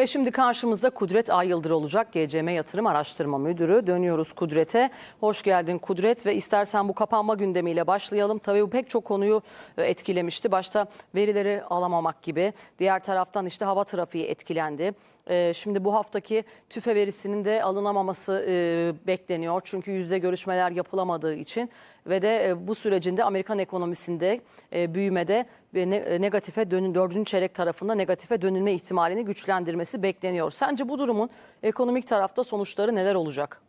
Ve şimdi karşımızda Kudret Ay Yıldır olacak GCM Yatırım Araştırma Müdürü. Dönüyoruz Kudret'e. Hoş geldin Kudret ve istersen bu kapanma gündemiyle başlayalım. Tabii bu pek çok konuyu e, etkilemişti. Başta verileri alamamak gibi. Diğer taraftan işte hava trafiği etkilendi. E, Şimdi bu haftaki tüfe verisinin de alınamaması e, bekleniyor. Çünkü yüzde görüşmeler yapılamadığı için ve de e, bu sürecinde Amerikan ekonomisinde e, büyümede ve e, negatife dönün dördüncü çeyrek tarafında negatife dönülme ihtimalini güçlendirmesi bekleniyor. Sence bu durumun ekonomik tarafta sonuçları neler olacak?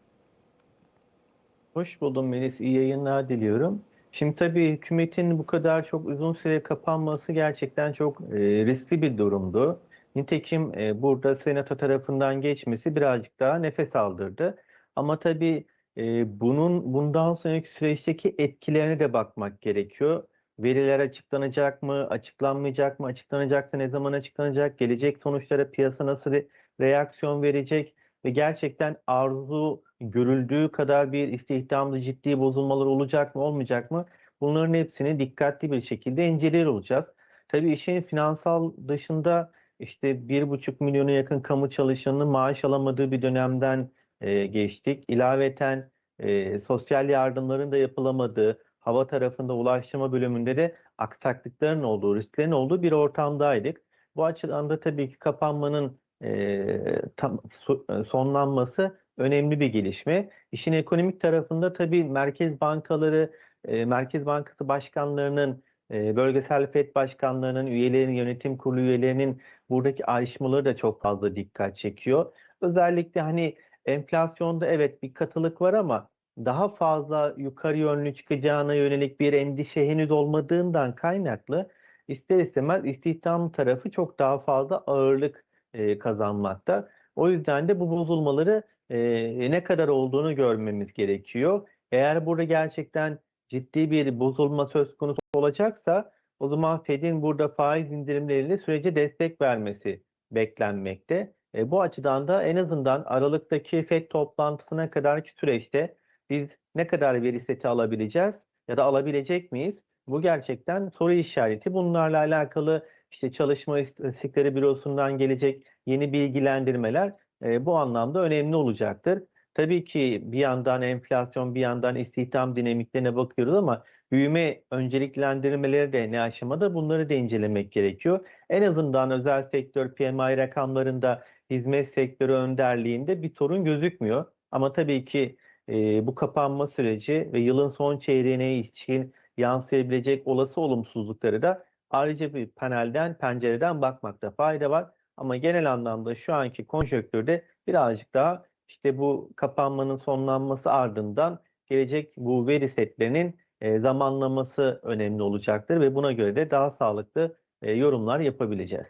Hoş buldum Melis. İyi yayınlar diliyorum. Şimdi tabii hükümetin bu kadar çok uzun süre kapanması gerçekten çok riskli bir durumdu. Nitekim e, burada Senato tarafından geçmesi birazcık daha nefes aldırdı. Ama tabii e, bunun bundan sonraki süreçteki etkilerine de bakmak gerekiyor. Veriler açıklanacak mı, açıklanmayacak mı, açıklanacaksa ne zaman açıklanacak, gelecek sonuçlara piyasa nasıl re- reaksiyon verecek ve gerçekten arzu görüldüğü kadar bir istihdamda ciddi bozulmalar olacak mı olmayacak mı? Bunların hepsini dikkatli bir şekilde inceliyor olacağız. Tabii işin finansal dışında işte bir buçuk milyona yakın kamu çalışanının maaş alamadığı bir dönemden e, geçtik. İlaveten e, sosyal yardımların da yapılamadığı, hava tarafında ulaştırma bölümünde de aksaklıkların olduğu, risklerin olduğu bir ortamdaydık. Bu açıdan da tabii ki kapanmanın e, tam, so- sonlanması önemli bir gelişme. İşin ekonomik tarafında tabii merkez bankaları, e, Merkez Bankası başkanlarının, e, bölgesel FED başkanlarının, üyelerinin, yönetim kurulu üyelerinin buradaki ayrışmaları da çok fazla dikkat çekiyor. Özellikle hani enflasyonda evet bir katılık var ama daha fazla yukarı yönlü çıkacağına yönelik bir endişe henüz olmadığından kaynaklı ister istemez istihdam tarafı çok daha fazla ağırlık e, kazanmakta. O yüzden de bu bozulmaları e, ne kadar olduğunu görmemiz gerekiyor. Eğer burada gerçekten ciddi bir bozulma söz konusu olacaksa o zaman Fed'in burada faiz indirimleriyle sürece destek vermesi beklenmekte. E, bu açıdan da en azından Aralık'taki Fed toplantısına kadarki süreçte biz ne kadar veri seti alabileceğiz ya da alabilecek miyiz? Bu gerçekten soru işareti. Bunlarla alakalı işte Çalışma İstatistikleri Bürosu'ndan gelecek yeni bilgilendirmeler e, bu anlamda önemli olacaktır. Tabii ki bir yandan enflasyon, bir yandan istihdam dinamiklerine bakıyoruz ama büyüme önceliklendirmeleri de ne aşamada bunları da incelemek gerekiyor. En azından özel sektör PMI rakamlarında hizmet sektörü önderliğinde bir sorun gözükmüyor. Ama tabii ki e, bu kapanma süreci ve yılın son çeyreğine ilişkin yansıyabilecek olası olumsuzlukları da ayrıca bir panelden, pencereden bakmakta fayda var. Ama genel anlamda şu anki konjonktürde birazcık daha işte bu kapanmanın sonlanması ardından gelecek bu veri setlerinin e, zamanlaması önemli olacaktır ve buna göre de daha sağlıklı e, yorumlar yapabileceğiz.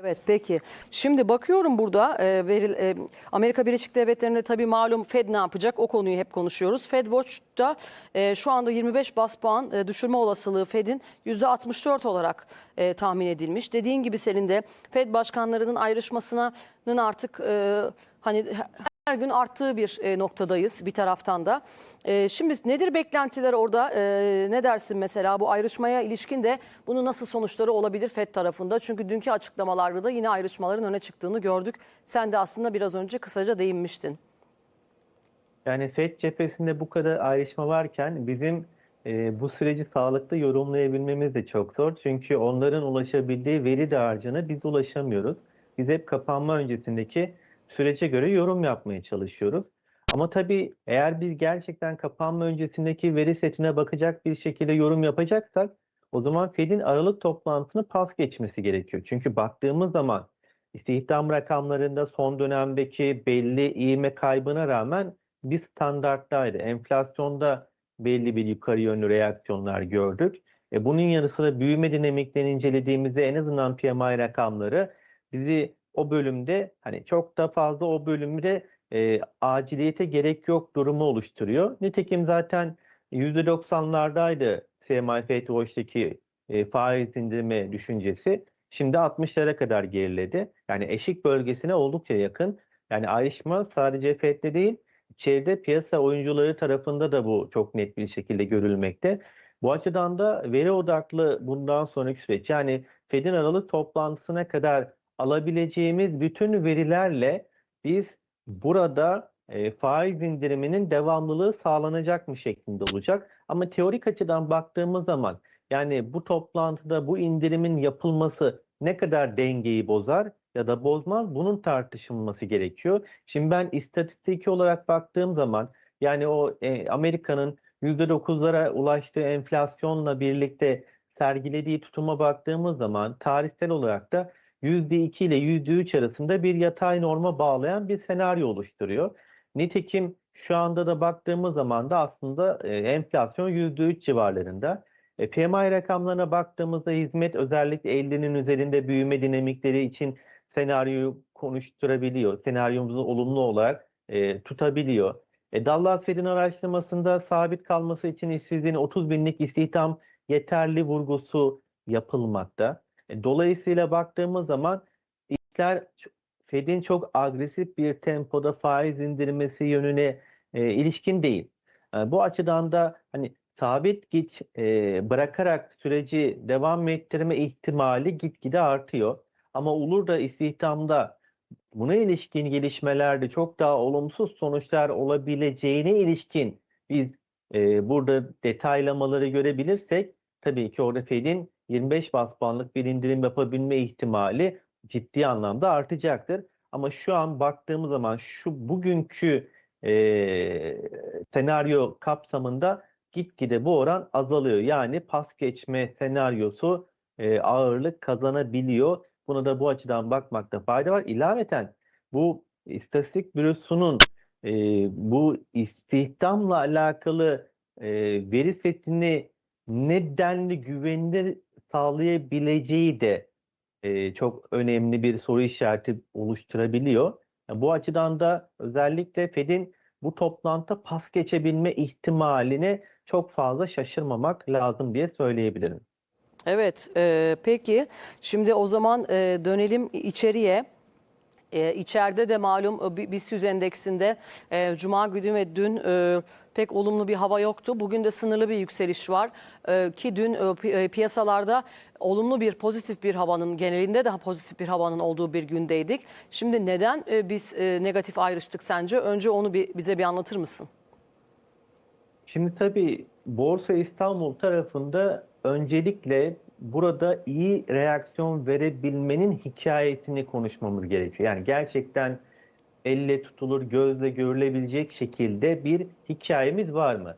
Evet peki. Şimdi bakıyorum burada e, veril, e, Amerika Birleşik Devletleri'nde tabii malum Fed ne yapacak o konuyu hep konuşuyoruz. Fed Watch'ta e, şu anda 25 bas puan e, düşürme olasılığı Fed'in %64 olarak e, tahmin edilmiş. Dediğin gibi senin de Fed başkanlarının ayrışmasının artık e, hani her gün arttığı bir e, noktadayız bir taraftan da. E, şimdi nedir beklentiler orada? E, ne dersin mesela bu ayrışmaya ilişkin de bunun nasıl sonuçları olabilir FED tarafında? Çünkü dünkü açıklamalarda da yine ayrışmaların öne çıktığını gördük. Sen de aslında biraz önce kısaca değinmiştin. Yani FED cephesinde bu kadar ayrışma varken bizim bu süreci sağlıklı yorumlayabilmemiz de çok zor. Çünkü onların ulaşabildiği veri dağarcığına biz ulaşamıyoruz. Biz hep kapanma öncesindeki sürece göre yorum yapmaya çalışıyoruz. Ama tabii eğer biz gerçekten kapanma öncesindeki veri setine bakacak bir şekilde yorum yapacaksak o zaman Fed'in Aralık toplantısını pas geçmesi gerekiyor. Çünkü baktığımız zaman istihdam rakamlarında son dönemdeki belli ivme kaybına rağmen bir standarttaydı. Enflasyonda belli bir yukarı yönlü reaksiyonlar gördük. E bunun yanı sıra büyüme dinamiklerini incelediğimizde en azından PMI rakamları bizi o bölümde hani çok da fazla o bölümde e, aciliyete gerek yok durumu oluşturuyor. Nitekim zaten %90'lardaydı CMI Fed Watch'taki e, faiz indirme düşüncesi. Şimdi 60'lara kadar geriledi. Yani eşik bölgesine oldukça yakın. Yani ayrışma sadece Fed'de değil, çevre piyasa oyuncuları tarafında da bu çok net bir şekilde görülmekte. Bu açıdan da veri odaklı bundan sonraki süreç yani Fed'in Aralık toplantısına kadar alabileceğimiz bütün verilerle biz burada e, faiz indiriminin devamlılığı sağlanacak mı şeklinde olacak. Ama teorik açıdan baktığımız zaman yani bu toplantıda bu indirimin yapılması ne kadar dengeyi bozar ya da bozmaz bunun tartışılması gerekiyor. Şimdi ben istatistiki olarak baktığım zaman yani o e, Amerika'nın %9'lara ulaştığı enflasyonla birlikte sergilediği tutuma baktığımız zaman tarihsel olarak da %2 ile %3 arasında bir yatay norma bağlayan bir senaryo oluşturuyor. Nitekim şu anda da baktığımız zaman da aslında e, enflasyon %3 civarlarında. E, PMI rakamlarına baktığımızda hizmet özellikle 50'nin üzerinde büyüme dinamikleri için senaryoyu konuşturabiliyor. Senaryomuzu olumlu olarak e, tutabiliyor. E, Dallas Fed'in araştırmasında sabit kalması için işsizliğin 30 binlik istihdam yeterli vurgusu yapılmakta. E, dolayısıyla baktığımız zaman işler Fed'in çok agresif bir tempoda faiz indirmesi yönüne e, ilişkin değil. E, bu açıdan da hani sabit git e, bırakarak süreci devam ettirme ihtimali gitgide artıyor. Ama olur da istihdamda buna ilişkin gelişmelerde çok daha olumsuz sonuçlar olabileceğine ilişkin biz e, burada detaylamaları görebilirsek tabii ki orada Fed'in 25 bas puanlık bir indirim yapabilme ihtimali ciddi anlamda artacaktır. Ama şu an baktığımız zaman şu bugünkü e, senaryo kapsamında gitgide bu oran azalıyor. Yani pas geçme senaryosu e, ağırlık kazanabiliyor. Buna da bu açıdan bakmakta fayda var. İlaveten bu istatistik bürosunun e, bu istihdamla alakalı e, veri setini nedenli güvenilir sağlayabileceği de e, çok önemli bir soru işareti oluşturabiliyor. Yani bu açıdan da özellikle Fed'in bu toplantıda pas geçebilme ihtimaline çok fazla şaşırmamak lazım diye söyleyebilirim. Evet, e, peki şimdi o zaman e, dönelim içeriye. E, içeride de malum e, bi- BIST endeksinde e, Cuma günü ve dün e, pek olumlu bir hava yoktu. Bugün de sınırlı bir yükseliş var E, ki dün e, e, piyasalarda olumlu bir pozitif bir havanın genelinde daha pozitif bir havanın olduğu bir gündeydik. Şimdi neden e, biz e, negatif ayrıştık sence? Önce onu bir, bize bir anlatır mısın? Şimdi tabii Borsa İstanbul tarafında öncelikle burada iyi reaksiyon verebilmenin hikayesini konuşmamız gerekiyor. Yani gerçekten elle tutulur, gözle görülebilecek şekilde bir hikayemiz var mı?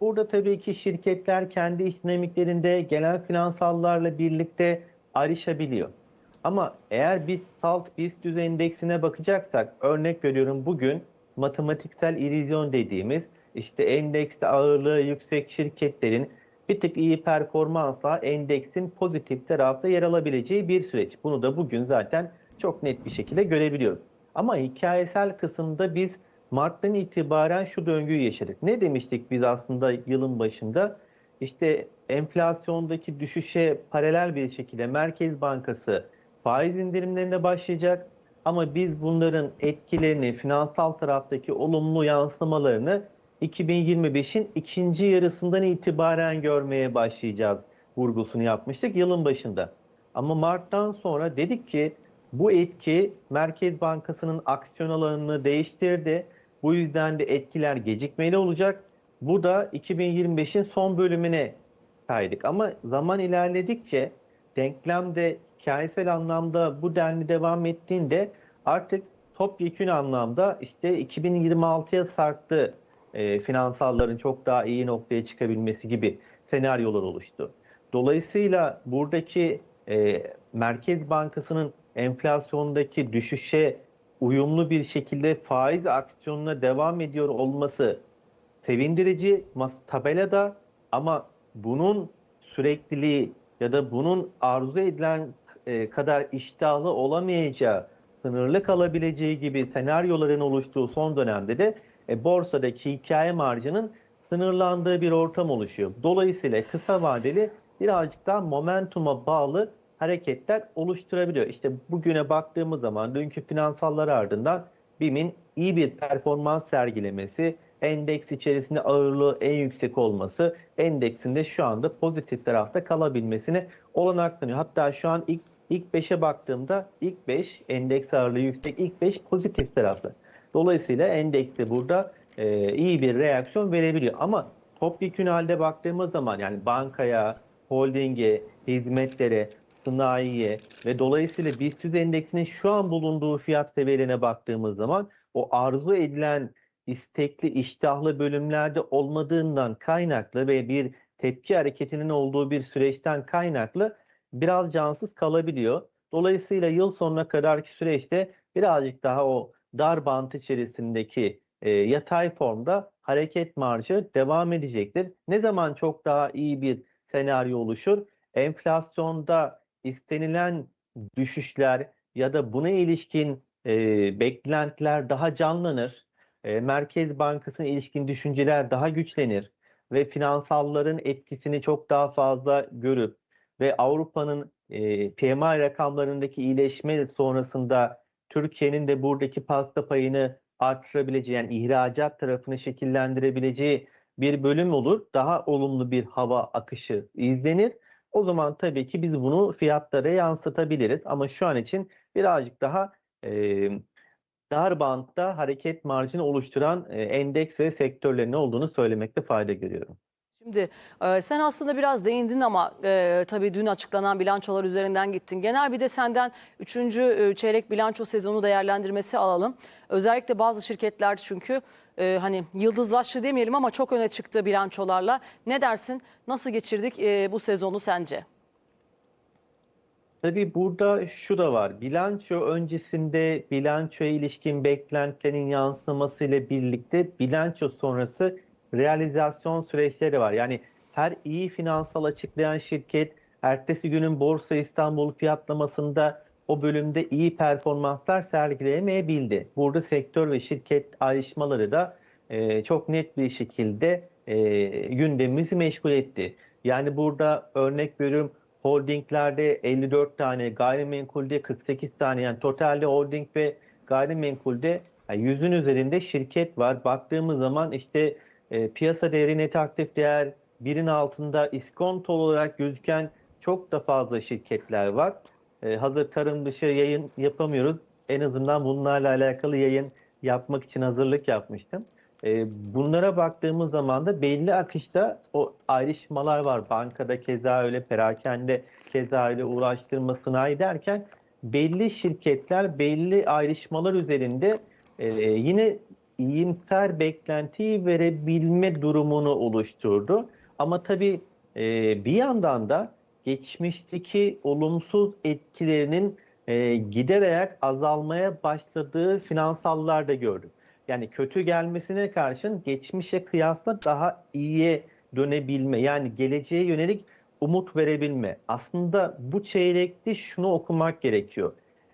Burada tabii ki şirketler kendi iş dinamiklerinde genel finansallarla birlikte ayrışabiliyor. Ama eğer biz SALT BIST düzey endeksine bakacaksak örnek veriyorum bugün matematiksel illüzyon dediğimiz işte endekste ağırlığı yüksek şirketlerin bir tık iyi performansla endeksin pozitif tarafta yer alabileceği bir süreç. Bunu da bugün zaten çok net bir şekilde görebiliyoruz. Ama hikayesel kısımda biz Mart'tan itibaren şu döngüyü yaşadık. Ne demiştik biz aslında yılın başında? İşte enflasyondaki düşüşe paralel bir şekilde Merkez Bankası faiz indirimlerine başlayacak. Ama biz bunların etkilerini, finansal taraftaki olumlu yansımalarını 2025'in ikinci yarısından itibaren görmeye başlayacağız vurgusunu yapmıştık yılın başında. Ama Mart'tan sonra dedik ki bu etki Merkez Bankası'nın aksiyon alanını değiştirdi. Bu yüzden de etkiler gecikmeli olacak. Bu da 2025'in son bölümüne kaydık. Ama zaman ilerledikçe denklemde hikayesel anlamda bu denli devam ettiğinde artık topyekün anlamda işte 2026'ya sarktı e, finansalların çok daha iyi noktaya çıkabilmesi gibi senaryolar oluştu. Dolayısıyla buradaki e, Merkez Bankası'nın enflasyondaki düşüşe uyumlu bir şekilde faiz aksiyonuna devam ediyor olması sevindirici tabelada ama bunun sürekliliği ya da bunun arzu edilen e, kadar iştahlı olamayacağı, sınırlı kalabileceği gibi senaryoların oluştuğu son dönemde de e, borsadaki hikaye marjının sınırlandığı bir ortam oluşuyor. Dolayısıyla kısa vadeli birazcık daha momentuma bağlı hareketler oluşturabiliyor. İşte bugüne baktığımız zaman dünkü finansallar ardından BİM'in iyi bir performans sergilemesi, endeks içerisinde ağırlığı en yüksek olması, endeksinde şu anda pozitif tarafta kalabilmesine olanak tanıyor. Hatta şu an ilk ilk 5'e baktığımda ilk 5 endeks ağırlığı yüksek ilk 5 pozitif taraflı. Dolayısıyla endekste burada e, iyi bir reaksiyon verebiliyor. Ama topyekun halde baktığımız zaman yani bankaya, holdinge, hizmetlere, sanayiye ve dolayısıyla BIST 100 endeksinin şu an bulunduğu fiyat seviyelerine baktığımız zaman o arzu edilen istekli, iştahlı bölümlerde olmadığından kaynaklı ve bir tepki hareketinin olduğu bir süreçten kaynaklı biraz cansız kalabiliyor. Dolayısıyla yıl sonuna kadarki süreçte birazcık daha o dar bant içerisindeki e, yatay formda hareket marjı devam edecektir. Ne zaman çok daha iyi bir senaryo oluşur? Enflasyonda istenilen düşüşler ya da buna ilişkin e, beklentiler daha canlanır. E, Merkez Bankası'na ilişkin düşünceler daha güçlenir ve finansalların etkisini çok daha fazla görüp ve Avrupa'nın e, PMI rakamlarındaki iyileşme sonrasında Türkiye'nin de buradaki pasta payını arttırabileceği yani ihracat tarafını şekillendirebileceği bir bölüm olur. Daha olumlu bir hava akışı izlenir. O zaman tabii ki biz bunu fiyatlara yansıtabiliriz. Ama şu an için birazcık daha e, dar bantta hareket marjını oluşturan e, endeks ve sektörlerin olduğunu söylemekte fayda görüyorum. Şimdi e, sen aslında biraz değindin ama e, tabii dün açıklanan bilançolar üzerinden gittin. Genel bir de senden 3. çeyrek bilanço sezonu değerlendirmesi alalım. Özellikle bazı şirketler çünkü e, hani yıldızlaştı demeyelim ama çok öne çıktı bilançolarla. Ne dersin? Nasıl geçirdik e, bu sezonu sence? Tabii burada şu da var. Bilanço öncesinde bilançoya ilişkin beklentilerin yansımasıyla birlikte bilanço sonrası realizasyon süreçleri var. Yani her iyi finansal açıklayan şirket ertesi günün Borsa İstanbul fiyatlamasında o bölümde iyi performanslar sergileyemeyebildi. Burada sektör ve şirket ayrışmaları da e, çok net bir şekilde e, gündemimizi meşgul etti. Yani burada örnek veriyorum holdinglerde 54 tane, gayrimenkulde 48 tane yani totalde holding ve gayrimenkulde yani yüzün üzerinde şirket var. Baktığımız zaman işte e, piyasa değeri net aktif değer birin altında iskontol olarak gözüken çok da fazla şirketler var. E, hazır tarım dışı yayın yapamıyoruz. En azından bunlarla alakalı yayın yapmak için hazırlık yapmıştım. E, bunlara baktığımız zaman da belli akışta o ayrışmalar var. Bankada keza öyle, perakende keza öyle, uğraştırma sanayi derken belli şirketler belli ayrışmalar üzerinde e, yine iyimser beklentiyi verebilme durumunu oluşturdu. Ama tabii e, bir yandan da geçmişteki olumsuz etkilerinin e, giderek azalmaya başladığı finansallar da gördük. Yani kötü gelmesine karşın geçmişe kıyasla daha iyiye dönebilme yani geleceğe yönelik umut verebilme. Aslında bu çeyrekte şunu okumak gerekiyor.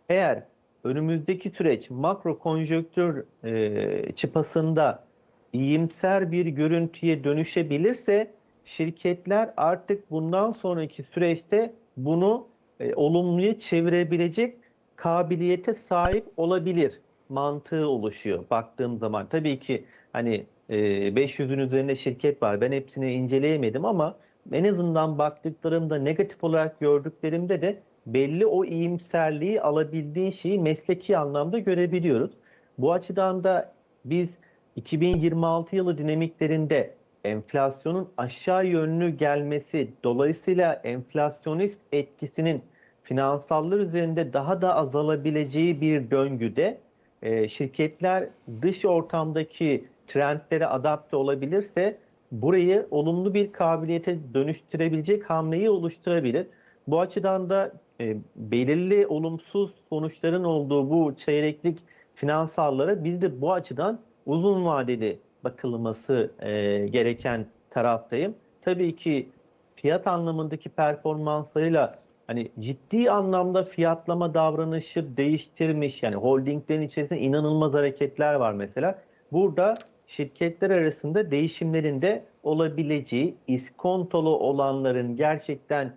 Eğer önümüzdeki süreç makro konjonktür e, çıpasında iyimser bir görüntüye dönüşebilirse şirketler artık bundan sonraki süreçte bunu e, olumluya çevirebilecek kabiliyete sahip olabilir mantığı oluşuyor baktığım zaman. Tabii ki hani e, 500'ün üzerinde şirket var. Ben hepsini inceleyemedim ama en azından baktıklarımda negatif olarak gördüklerimde de belli o iyimserliği alabildiğin şeyi mesleki anlamda görebiliyoruz. Bu açıdan da biz 2026 yılı dinamiklerinde enflasyonun aşağı yönlü gelmesi dolayısıyla enflasyonist etkisinin finansallar üzerinde daha da azalabileceği bir döngüde e, şirketler dış ortamdaki trendlere adapte olabilirse burayı olumlu bir kabiliyete dönüştürebilecek hamleyi oluşturabilir. Bu açıdan da e, belirli olumsuz sonuçların olduğu bu çeyreklik finansallara bir de bu açıdan uzun vadeli bakılması e, gereken taraftayım. Tabii ki fiyat anlamındaki performanslarıyla hani ciddi anlamda fiyatlama davranışı değiştirmiş yani holdinglerin içerisinde inanılmaz hareketler var mesela. Burada şirketler arasında değişimlerin de olabileceği iskontolu olanların gerçekten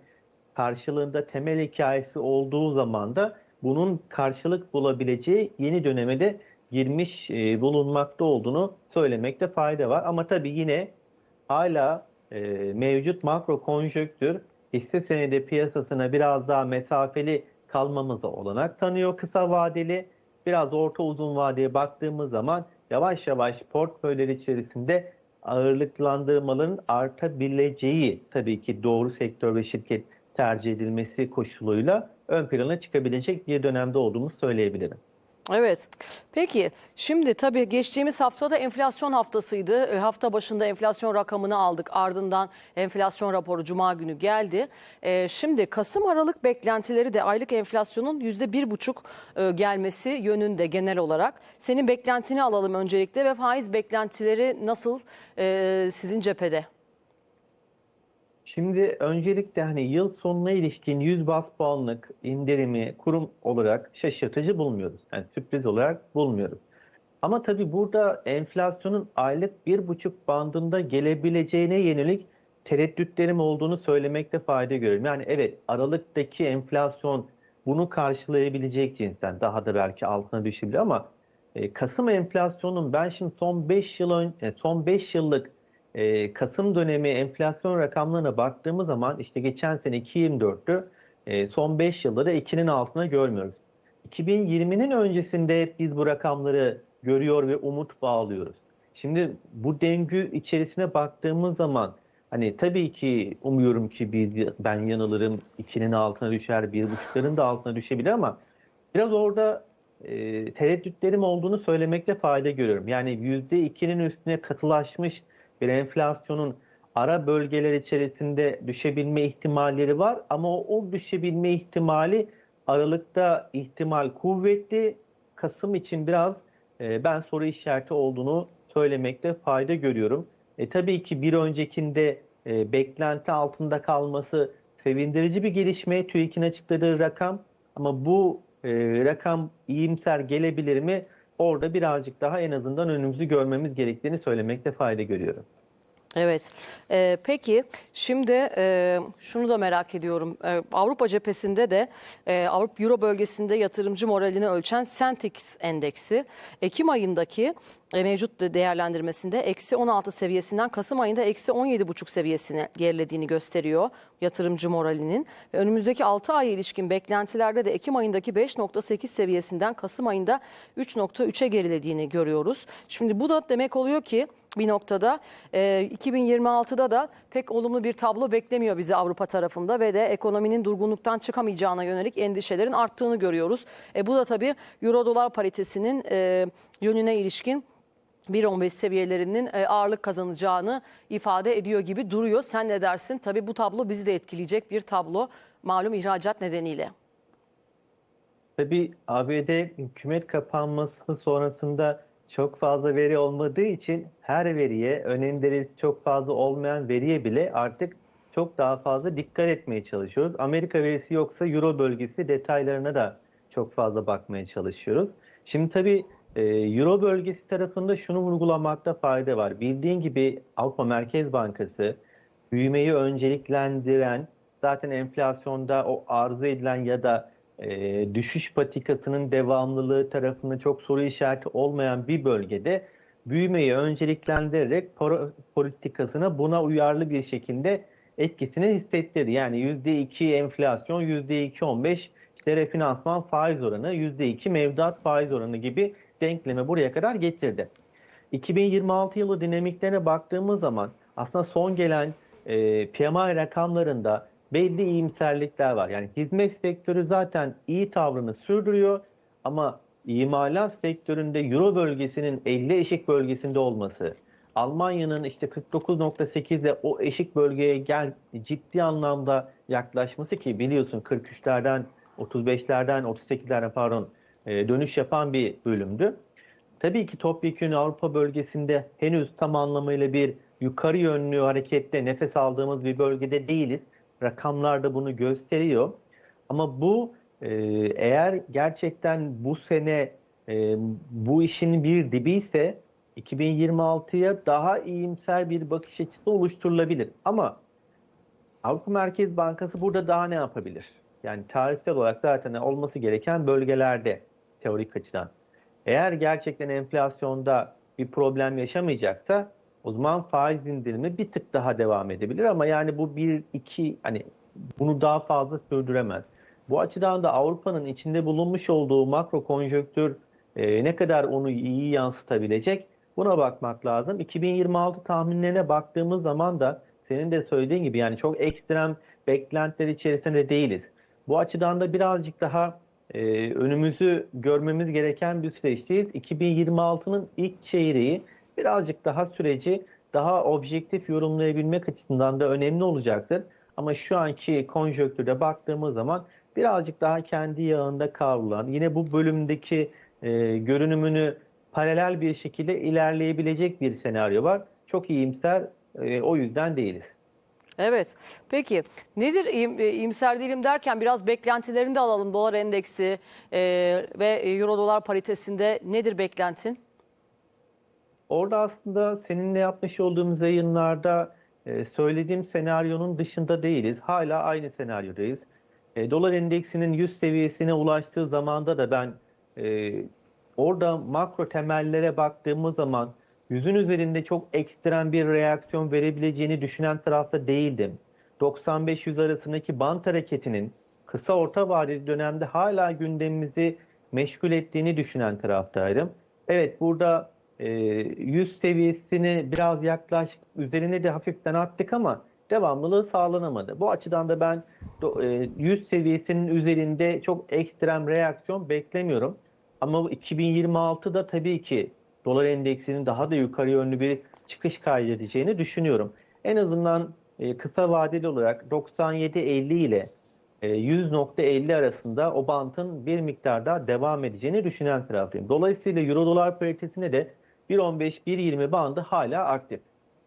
karşılığında temel hikayesi olduğu zaman da bunun karşılık bulabileceği yeni döneme de girmiş e, bulunmakta olduğunu söylemekte fayda var. Ama tabii yine hala e, mevcut makro konjonktür hisse senedi piyasasına biraz daha mesafeli kalmamıza olanak tanıyor kısa vadeli. Biraz orta uzun vadeye baktığımız zaman yavaş yavaş portföyler içerisinde ağırlıklandırmaların artabileceği tabii ki doğru sektör ve şirket tercih edilmesi koşuluyla ön plana çıkabilecek bir dönemde olduğumuzu söyleyebilirim. Evet. Peki şimdi tabii geçtiğimiz haftada enflasyon haftasıydı. E, Hafta başında enflasyon rakamını aldık. Ardından enflasyon raporu cuma günü geldi. E, Şimdi Kasım Aralık beklentileri de aylık enflasyonun %1,5 e, gelmesi yönünde genel olarak. Senin beklentini alalım öncelikle ve faiz beklentileri nasıl e, sizin cephede? Şimdi öncelikle hani yıl sonuna ilişkin 100 bas puanlık indirimi kurum olarak şaşırtıcı bulmuyoruz. Yani sürpriz olarak bulmuyoruz. Ama tabii burada enflasyonun aylık 1,5 bandında gelebileceğine yönelik tereddütlerim olduğunu söylemekte fayda görüyorum. Yani evet Aralık'taki enflasyon bunu karşılayabilecek cinsten daha da belki altına düşebilir ama e, Kasım enflasyonun ben şimdi son 5 yıl ön, e, son 5 yıllık e, Kasım dönemi enflasyon rakamlarına baktığımız zaman işte geçen sene 2.24'tü. E, son 5 yılda da 2'nin altına görmüyoruz. 2020'nin öncesinde biz bu rakamları görüyor ve umut bağlıyoruz. Şimdi bu döngü içerisine baktığımız zaman hani tabii ki umuyorum ki biz ben yanılırım 2'nin altına düşer, 1.5'ların da altına düşebilir ama biraz orada e, tereddütlerim olduğunu söylemekte fayda görüyorum. Yani %2'nin üstüne katılaşmış bir enflasyonun ara bölgeler içerisinde düşebilme ihtimalleri var ama o, o düşebilme ihtimali Aralık'ta ihtimal kuvvetli. Kasım için biraz e, ben soru işareti olduğunu söylemekte fayda görüyorum. E, tabii ki bir öncekinde e, beklenti altında kalması sevindirici bir gelişme. TÜİK'in açıkladığı rakam ama bu e, rakam iyimser gelebilir mi? Orada birazcık daha en azından önümüzü görmemiz gerektiğini söylemekte fayda görüyorum. Evet. Ee, peki şimdi e, şunu da merak ediyorum. Ee, Avrupa cephesinde de e, Avrupa Euro bölgesinde yatırımcı moralini ölçen Sentix endeksi Ekim ayındaki mevcut de- değerlendirmesinde eksi 16 seviyesinden Kasım ayında eksi 17,5 seviyesine gerilediğini gösteriyor yatırımcı moralinin. Ve önümüzdeki 6 aya ilişkin beklentilerde de Ekim ayındaki 5.8 seviyesinden Kasım ayında 3.3'e gerilediğini görüyoruz. Şimdi bu da demek oluyor ki bir noktada e, 2026'da da pek olumlu bir tablo beklemiyor bizi Avrupa tarafında ve de ekonominin durgunluktan çıkamayacağına yönelik endişelerin arttığını görüyoruz. E, bu da tabii euro dolar paritesinin e, yönüne ilişkin 1.15 seviyelerinin e, ağırlık kazanacağını ifade ediyor gibi duruyor. Sen ne dersin? Tabii bu tablo bizi de etkileyecek bir tablo malum ihracat nedeniyle. Tabii ABD hükümet kapanması sonrasında çok fazla veri olmadığı için her veriye, önemli çok fazla olmayan veriye bile artık çok daha fazla dikkat etmeye çalışıyoruz. Amerika verisi yoksa Euro bölgesi detaylarına da çok fazla bakmaya çalışıyoruz. Şimdi tabii e, Euro bölgesi tarafında şunu vurgulamakta fayda var. Bildiğin gibi Avrupa Merkez Bankası büyümeyi önceliklendiren zaten enflasyonda o arzu edilen ya da e, düşüş patikasının devamlılığı tarafında çok soru işareti olmayan bir bölgede büyümeyi önceliklendirerek para politikasına buna uyarlı bir şekilde etkisini hissettirdi. Yani %2 enflasyon, %2.15 işte refinansman faiz oranı, %2 mevduat faiz oranı gibi denklemi buraya kadar getirdi. 2026 yılı dinamiklerine baktığımız zaman aslında son gelen e, PMI rakamlarında belli iyimserlikler var. Yani hizmet sektörü zaten iyi tavrını sürdürüyor ama imalat sektöründe Euro bölgesinin 50 eşik bölgesinde olması, Almanya'nın işte 49.8 ile o eşik bölgeye gel ciddi anlamda yaklaşması ki biliyorsun 43'lerden 35'lerden 38'lerden pardon e, dönüş yapan bir bölümdü. Tabii ki topyekun Avrupa bölgesinde henüz tam anlamıyla bir yukarı yönlü harekette nefes aldığımız bir bölgede değiliz. Rakamlar da bunu gösteriyor. Ama bu e, eğer gerçekten bu sene e, bu işin bir dibi ise 2026'ya daha iyimser bir bakış açısı oluşturulabilir. Ama Avrupa Merkez Bankası burada daha ne yapabilir? Yani tarihsel olarak zaten olması gereken bölgelerde teorik açıdan. Eğer gerçekten enflasyonda bir problem yaşamayacaksa o zaman faiz indirimi bir tık daha devam edebilir ama yani bu bir iki hani bunu daha fazla sürdüremez. Bu açıdan da Avrupa'nın içinde bulunmuş olduğu makro konjonktür e, ne kadar onu iyi yansıtabilecek buna bakmak lazım. 2026 tahminlerine baktığımız zaman da senin de söylediğin gibi yani çok ekstrem beklentiler içerisinde değiliz. Bu açıdan da birazcık daha e, önümüzü görmemiz gereken bir süreçteyiz. 2026'nın ilk çeyreği birazcık daha süreci daha objektif yorumlayabilmek açısından da önemli olacaktır. Ama şu anki konjonktürde baktığımız zaman birazcık daha kendi yağında kavrulan, yine bu bölümdeki e, görünümünü paralel bir şekilde ilerleyebilecek bir senaryo var. Çok iyimser e, o yüzden değiliz. Evet. Peki nedir iyim- e, iyimser değilim derken biraz beklentilerini de alalım. Dolar endeksi e, ve euro dolar paritesinde nedir beklentin? Orada aslında seninle yapmış olduğumuz yayınlarda e, söylediğim senaryonun dışında değiliz. Hala aynı senaryodayız. E, dolar endeksinin 100 seviyesine ulaştığı zamanda da ben e, orada makro temellere baktığımız zaman yüzün üzerinde çok ekstrem bir reaksiyon verebileceğini düşünen tarafta değildim. 95-100 arasındaki bant hareketinin kısa orta vadeli dönemde hala gündemimizi meşgul ettiğini düşünen taraftaydım. Evet burada e, 100 seviyesini biraz yaklaş üzerine de hafiften attık ama devamlılığı sağlanamadı. Bu açıdan da ben do- e, 100 seviyesinin üzerinde çok ekstrem reaksiyon beklemiyorum. Ama 2026'da tabii ki dolar endeksinin daha da yukarı yönlü bir çıkış kaydedeceğini düşünüyorum. En azından e, kısa vadeli olarak 97.50 ile e, 100.50 arasında o bantın bir miktar daha devam edeceğini düşünen taraftayım. Dolayısıyla euro dolar paritesinde de 1.15-1.20 bandı hala aktif.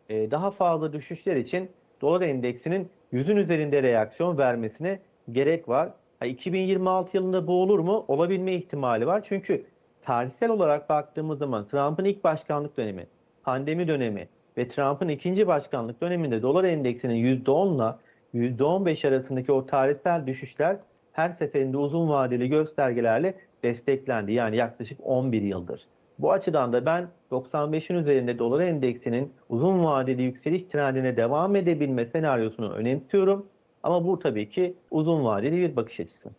E, Daha fazla düşüşler için dolar endeksinin 100'ün üzerinde reaksiyon vermesine gerek var. Ha, 2026 yılında bu olur mu? Olabilme ihtimali var. Çünkü tarihsel olarak baktığımız zaman Trump'ın ilk başkanlık dönemi, pandemi dönemi ve Trump'ın ikinci başkanlık döneminde dolar endeksinin %10'la %15 arasındaki o tarihsel düşüşler her seferinde uzun vadeli göstergelerle desteklendi. Yani yaklaşık 11 yıldır. Bu açıdan da ben 95'in üzerinde dolar endeksinin uzun vadeli yükseliş trendine devam edebilme senaryosunu önemsiyorum. Ama bu tabii ki uzun vadeli bir bakış açısı.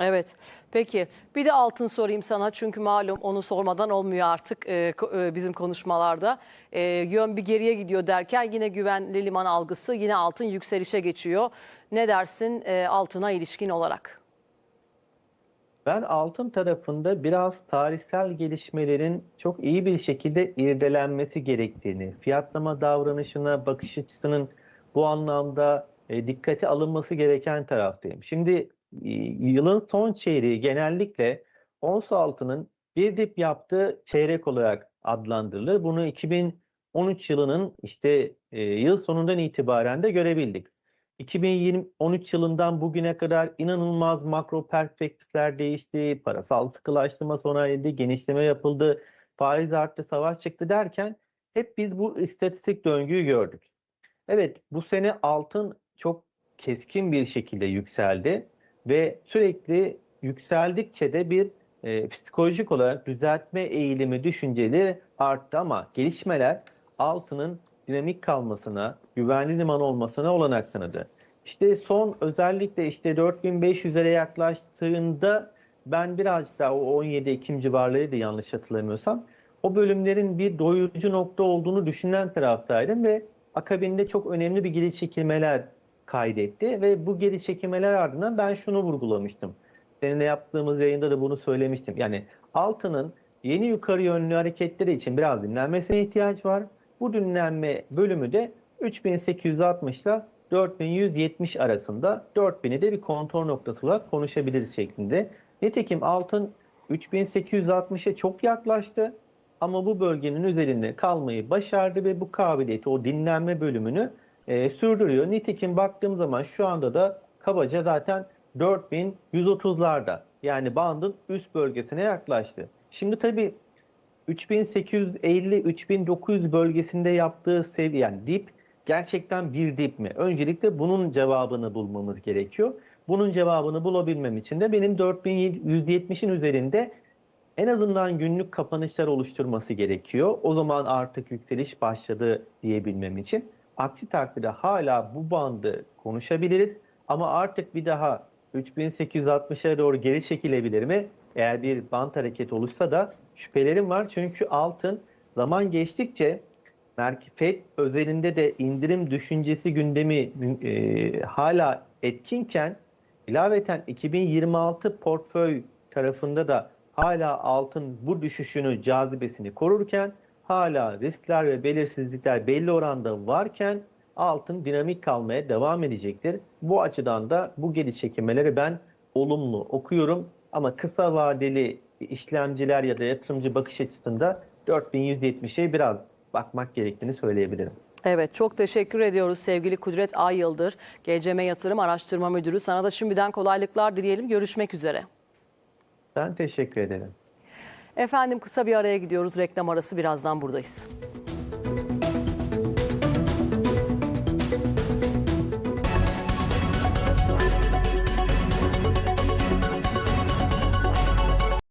Evet. Peki bir de altın sorayım sana çünkü malum onu sormadan olmuyor artık e, e, bizim konuşmalarda. E, yön bir geriye gidiyor derken yine güvenli liman algısı yine altın yükselişe geçiyor. Ne dersin e, altına ilişkin olarak? Ben altın tarafında biraz tarihsel gelişmelerin çok iyi bir şekilde irdelenmesi gerektiğini, fiyatlama davranışına bakış açısının bu anlamda e, dikkate alınması gereken taraftayım. Şimdi yılın son çeyreği genellikle ons altının bir dip yaptığı çeyrek olarak adlandırılır. Bunu 2013 yılının işte e, yıl sonundan itibaren de görebildik. 2013 yılından bugüne kadar inanılmaz makro perspektifler değişti, parasal sıkılaştırma sona erdi, genişleme yapıldı, faiz arttı, savaş çıktı derken hep biz bu istatistik döngüyü gördük. Evet, bu sene altın çok keskin bir şekilde yükseldi ve sürekli yükseldikçe de bir e, psikolojik olarak düzeltme eğilimi düşünceleri arttı ama gelişmeler altının dinamik kalmasına, güvenli liman olmasına olanak tanıdı. İşte son özellikle işte 4500'lere yaklaştığında ben birazcık daha o 17 Ekim civarlarıydı yanlış hatırlamıyorsam. O bölümlerin bir doyurucu nokta olduğunu düşünen taraftaydım ve akabinde çok önemli bir geri çekilmeler kaydetti ve bu geri çekilmeler ardından ben şunu vurgulamıştım. Seninle yaptığımız yayında da bunu söylemiştim. Yani altının yeni yukarı yönlü hareketleri için biraz dinlenmesine ihtiyaç var. Bu dinlenme bölümü de 3860 ile 4170 arasında 4000'i de bir kontrol noktası olarak konuşabiliriz şeklinde. Nitekim altın 3860'a çok yaklaştı ama bu bölgenin üzerinde kalmayı başardı ve bu kabiliyeti o dinlenme bölümünü e, sürdürüyor. Nitekim baktığım zaman şu anda da kabaca zaten 4130'larda yani bandın üst bölgesine yaklaştı. Şimdi tabii 3850-3900 bölgesinde yaptığı seviye yani dip gerçekten bir dip mi? Öncelikle bunun cevabını bulmamız gerekiyor. Bunun cevabını bulabilmem için de benim 4170'in üzerinde en azından günlük kapanışlar oluşturması gerekiyor. O zaman artık yükseliş başladı diyebilmem için. Aksi takdirde hala bu bandı konuşabiliriz ama artık bir daha 3860'a doğru geri çekilebilir mi? Eğer bir bant hareketi olursa da şüphelerim var. Çünkü altın zaman geçtikçe FED özelinde de indirim düşüncesi gündemi e, hala etkinken ilaveten 2026 portföy tarafında da hala altın bu düşüşünü cazibesini korurken hala riskler ve belirsizlikler belli oranda varken altın dinamik kalmaya devam edecektir. Bu açıdan da bu geri çekilmeleri ben olumlu okuyorum ama kısa vadeli işlemciler ya da yatırımcı bakış açısında 4170'e biraz bakmak gerektiğini söyleyebilirim. Evet çok teşekkür ediyoruz sevgili Kudret Ay Yıldır, GCM Yatırım Araştırma Müdürü. Sana da şimdiden kolaylıklar dileyelim. Görüşmek üzere. Ben teşekkür ederim. Efendim kısa bir araya gidiyoruz. Reklam arası birazdan buradayız.